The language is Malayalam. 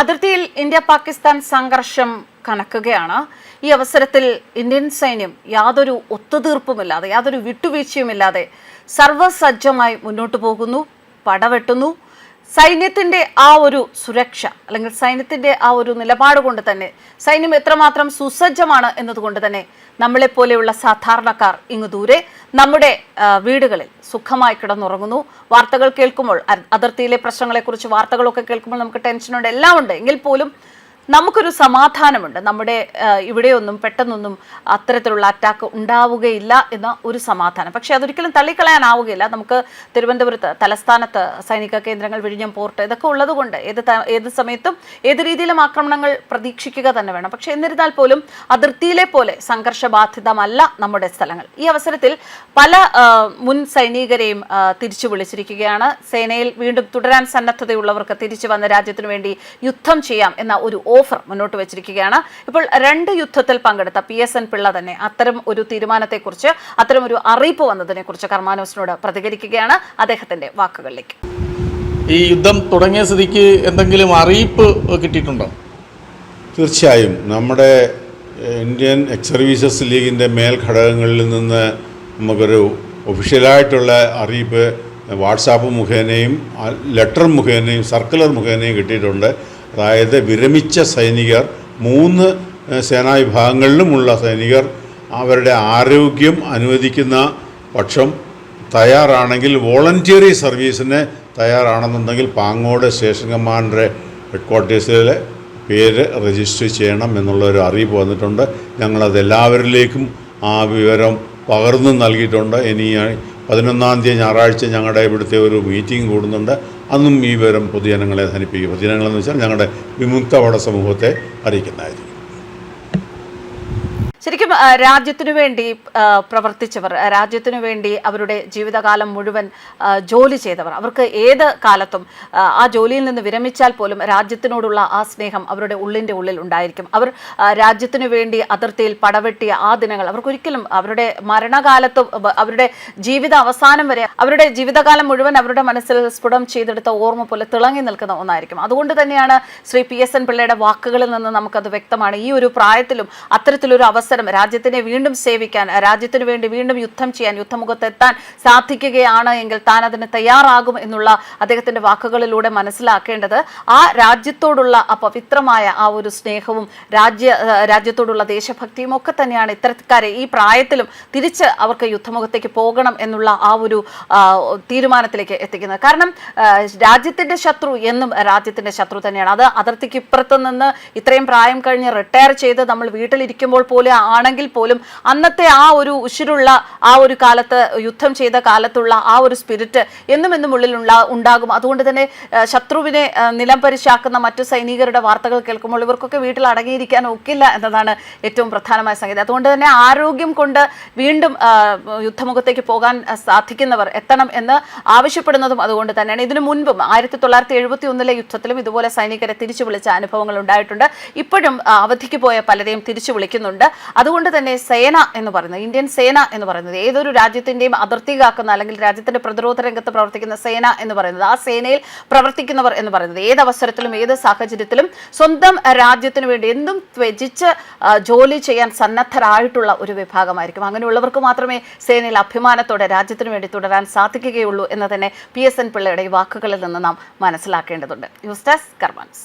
അതിർത്തിയിൽ ഇന്ത്യ പാകിസ്ഥാൻ സംഘർഷം കനക്കുകയാണ്. ഈ അവസരത്തിൽ ഇന്ത്യൻ സൈന്യം യാതൊരു ഒത്തുതീർപ്പുമില്ലാതെ യാതൊരു വിട്ടുവീഴ്ചയുമില്ലാതെ സർവസജ്ജമായി മുന്നോട്ട് പോകുന്നു പടവെട്ടുന്നു. സൈന്യത്തിന്റെ ആ ഒരു സുരക്ഷ അല്ലെങ്കിൽ സൈന്യത്തിന്റെ ആ ഒരു നിലപാട് കൊണ്ട് തന്നെ സൈന്യം എത്രമാത്രം സുസജ്ജമാണ് എന്നതുകൊണ്ട് തന്നെ നമ്മളെ പോലെയുള്ള സാധാരണക്കാർ ഇങ്ങു ദൂരെ നമ്മുടെ വീടുകളിൽ സുഖമായി കിടന്നുറങ്ങുന്നു. വാർത്തകൾ കേൾക്കുമ്പോൾ അതിർത്തിയിലെ പ്രശ്നങ്ങളെക്കുറിച്ച് വാർത്തകളൊക്കെ കേൾക്കുമ്പോൾ നമുക്ക് ടെൻഷനുണ്ട്. എല്ലാം ഉണ്ട് എങ്കിൽ പോലും നമുക്കൊരു സമാധാനമുണ്ട്. നമ്മുടെ ഇവിടെയൊന്നും പെട്ടെന്നൊന്നും അത്തരത്തിലുള്ള അറ്റാക്ക് ഉണ്ടാവുകയില്ല എന്ന ഒരു സമാധാനം. പക്ഷേ അതൊരിക്കലും തള്ളിക്കളയാനാവുകയില്ല. നമുക്ക് തിരുവനന്തപുരത്ത് തലസ്ഥാനത്ത് സൈനിക കേന്ദ്രങ്ങൾ വിഴിഞ്ഞം പോർട്ട് ഇതൊക്കെ ഉള്ളതുകൊണ്ട് ഏത് ഏത് സമയത്തും ഏത് രീതിയിലും ആക്രമണങ്ങൾ പ്രതീക്ഷിക്കുക തന്നെ വേണം. പക്ഷേ എന്നിരുന്നാൽ പോലും അതിർത്തിയിലെ പോലെ സംഘർഷബാധിതമല്ല നമ്മുടെ സ്ഥലങ്ങൾ. ഈ അവസരത്തിൽ പല മുൻ സൈനികരെയും തിരിച്ചു വിളിച്ചിരിക്കുകയാണ്. സേനയിൽ വീണ്ടും തുടരാൻ സന്നദ്ധതയുള്ളവർക്ക് തിരിച്ചു വന്ന രാജ്യത്തിനു വേണ്ടി യുദ്ധം ചെയ്യാം എന്ന ഒരു ഓഫർ മുന്നോട്ട് വെച്ചിരിക്കുകയാണ്. ഇപ്പോൾ രണ്ട് യുദ്ധത്തിൽ പങ്കെടുത്ത പി എസ് എൻ പിള്ള തന്നെ അത്തരം ഒരു തീരുമാനത്തെക്കുറിച്ച് അത്തരം ഒരു അറിയിപ്പ് വന്നതിനെക്കുറിച്ച് കർമാനോസിനോട് പ്രതികരിക്കുകയാണ് അദ്ദേഹത്തിന്റെ വാക്കുകളിലേക്ക്. ഈ യുദ്ധം തുടങ്ങിയ സ്ഥിതിക്ക് എന്തെങ്കിലും അറിയിപ്പ് കിട്ടിയിട്ടുണ്ടോ? തീർച്ചയായും. നമ്മുടെ ഇന്ത്യൻ എക്സ് സർവീസസ് ലീഗിന്റെ മേൽഘടകങ്ങളിൽ നിന്ന് നമുക്കൊരു ഒഫീഷ്യലായിട്ടുള്ള അറിയിപ്പ് വാട്സാപ്പ് മുഖേനയും ലെറ്റർ മുഖേനയും സർക്കുലർ മുഖേനയും കിട്ടിയിട്ടുണ്ട്. അതായത് വിരമിച്ച സൈനികർ മൂന്ന് സേനാ വിഭാഗങ്ങളിലുമുള്ള സൈനികർ അവരുടെ ആരോഗ്യം അനുവദിക്കുന്ന പക്ഷം തയ്യാറാണെങ്കിൽ വോളണ്ടിയറി സർവീസിന് തയ്യാറാണെന്നുണ്ടെങ്കിൽ പാങ്ങോട് സ്റ്റേഷൻ കമാൻഡറെ ഹെഡ് ക്വാർട്ടേഴ്സിലെ പേര് രജിസ്റ്റർ ചെയ്യണം എന്നുള്ളൊരു അറിയിപ്പ് വന്നിട്ടുണ്ട്. ഞങ്ങളത് എല്ലാവരിലേക്കും ആ വിവരം പകർന്നു നൽകിയിട്ടുണ്ട്. ഇനി പതിനൊന്നാം തീയതി ഞായറാഴ്ച ഞങ്ങളുടെ ഇവിടുത്തെ ഒരു മീറ്റിംഗ് കൂടുന്നുണ്ട്. അന്നും ഈ വിവരം പൊതുജനങ്ങളെ ധനിപ്പിക്കും. പൊതുജനങ്ങളെന്ന് വെച്ചാൽ ഞങ്ങളുടെ വിമുക്ത വട സമൂഹത്തെ അറിയിക്കുന്നതായിരിക്കും. ശരിക്കും രാജ്യത്തിനു വേണ്ടി പ്രവർത്തിച്ചവർ രാജ്യത്തിനു വേണ്ടി അവരുടെ ജീവിതകാലം മുഴുവൻ ജോലി ചെയ്തവർ അവർക്ക് ഏത് കാലത്തും ആ, ജോലിയിൽ നിന്ന് വിരമിച്ചാൽ പോലും രാജ്യത്തിനോടുള്ള ആ സ്നേഹം അവരുടെ ഉള്ളിന്റെ ഉള്ളിൽ ഉണ്ടായിരിക്കും. അവർ രാജ്യത്തിനു വേണ്ടി അതിർത്തിയിൽ പടവെട്ടിയ ആ ദിനങ്ങൾ അവർക്കൊരിക്കലും അവരുടെ മരണകാലത്തും അവരുടെ ജീവിത അവസാനം വരെ അവരുടെ ജീവിതകാലം മുഴുവൻ അവരുടെ മനസ്സിൽ സ്ഫുടം ചെയ്തെടുത്ത ഓർമ്മ പോലെ തിളങ്ങി നിൽക്കുന്ന ഒന്നായിരിക്കും. അതുകൊണ്ട് തന്നെയാണ് ശ്രീ പി എസ് എൻ പിള്ളയുടെ വാക്കുകളിൽ നിന്ന് നമുക്കത് വ്യക്തമാണ്. ഈ ഒരു പ്രായത്തിലും അത്തരത്തിലൊരു അവസരം രാജ്യത്തിനെ വീണ്ടും സേവിക്കാൻ രാജ്യത്തിനു വേണ്ടി വീണ്ടും യുദ്ധം ചെയ്യാൻ യുദ്ധമുഖത്തെത്താൻ സാധിക്കുകയാണ് എങ്കിൽ താൻ അതിന് തയ്യാറാകും എന്നുള്ള അദ്ദേഹത്തിന്റെ വാക്കുകളിലൂടെ മനസ്സിലാക്കേണ്ടത് ആ രാജ്യത്തോടുള്ള ആ പവിത്രമായ ആ ഒരു സ്നേഹവും രാജ്യ രാജ്യത്തോടുള്ള ദേശഭക്തിയും ഒക്കെ തന്നെയാണ് ഇത്തരക്കാരെ ഈ പ്രായത്തിലും തിരിച്ച് അവർക്ക് യുദ്ധമുഖത്തേക്ക് പോകണം എന്നുള്ള ആ ഒരു തീരുമാനത്തിലേക്ക് എത്തിക്കുന്നത്. കാരണം രാജ്യത്തിന്റെ ശത്രു എന്നും രാജ്യത്തിന്റെ ശത്രു തന്നെയാണ്. അത് അതിർത്തിക്ക് ഇപ്പുറത്ത് നിന്ന് ഇത്രയും പ്രായം കഴിഞ്ഞ് റിട്ടയർ ചെയ്ത് നമ്മൾ വീട്ടിലിരിക്കുമ്പോൾ പോലും ആണെങ്കിൽ പോലും അന്നത്തെ ആ ഒരു ഉശിരുള്ള ആ ഒരു കാലത്ത് യുദ്ധം ചെയ്ത കാലത്തുള്ള ആ ഒരു സ്പിരിറ്റ് എന്നും എന്നും ഉള്ളിൽ ഉണ്ടാ- ഉണ്ടാകും. അതുകൊണ്ട് തന്നെ ശത്രുവിനെ നിലംപരിശാക്കുന്ന നിലം പരിശാക്കുന്ന മറ്റു സൈനികരുടെ വാർത്തകൾ കേൾക്കുമ്പോൾ ഇവർക്കൊക്കെ വീട്ടിൽ അടങ്ങിയിരിക്കാൻ ഒക്കില്ല എന്നതാണ് ഏറ്റവും പ്രധാനമായ സംഗതി. അതുകൊണ്ട് തന്നെ ആരോഗ്യം കൊണ്ട് വീണ്ടും യുദ്ധമുഖത്തേക്ക് പോകാൻ സാധിക്കുന്നവർ എത്തണം എന്ന് ആവശ്യപ്പെടുന്നതും അതുകൊണ്ട് തന്നെയാണ്. ഇതിനു മുൻപും ആയിരത്തി തൊള്ളായിരത്തി എഴുപത്തി ഒന്നിലെ യുദ്ധത്തിലും ഇതുപോലെ സൈനികരെ തിരിച്ചു വിളിച്ച അനുഭവങ്ങൾ ഉണ്ടായിട്ടുണ്ട്. ഇപ്പോഴും അവധിക്ക് പോയ പലരെയും തിരിച്ചു വിളിക്കുന്നുണ്ട്. അതുകൊണ്ട് തന്നെ സേന എന്ന് പറയുന്നത് ഇന്ത്യൻ സേന എന്ന് പറയുന്നത് ഏതൊരു രാജ്യത്തിന്റെയും അതിർത്തി കാക്കുന്ന അല്ലെങ്കിൽ രാജ്യത്തിന്റെ പ്രതിരോധ രംഗത്ത് പ്രവർത്തിക്കുന്ന സേന എന്ന് പറയുന്നത് ആ സേനയിൽ പ്രവർത്തിക്കുന്നവർ എന്ന് പറയുന്നത് ഏത് അവസരത്തിലും ഏത് സാഹചര്യത്തിലും സ്വന്തം രാജ്യത്തിന് വേണ്ടി എന്തും ത്യജിച്ച് ജോലി ചെയ്യാൻ സന്നദ്ധരായിട്ടുള്ള ഒരു വിഭാഗമായിരിക്കും. അങ്ങനെയുള്ളവർക്ക് മാത്രമേ സേനയിൽ അഭിമാനത്തോടെ രാജ്യത്തിന് വേണ്ടി തുടരാൻ സാധിക്കുകയുള്ളൂ എന്ന് തന്നെ പി എസ് എൻ പിള്ളയുടെ ഈ വാക്കുകളിൽ നിന്ന് നാം മനസ്സിലാക്കേണ്ടതുണ്ട്. News desk കർമാൻസ്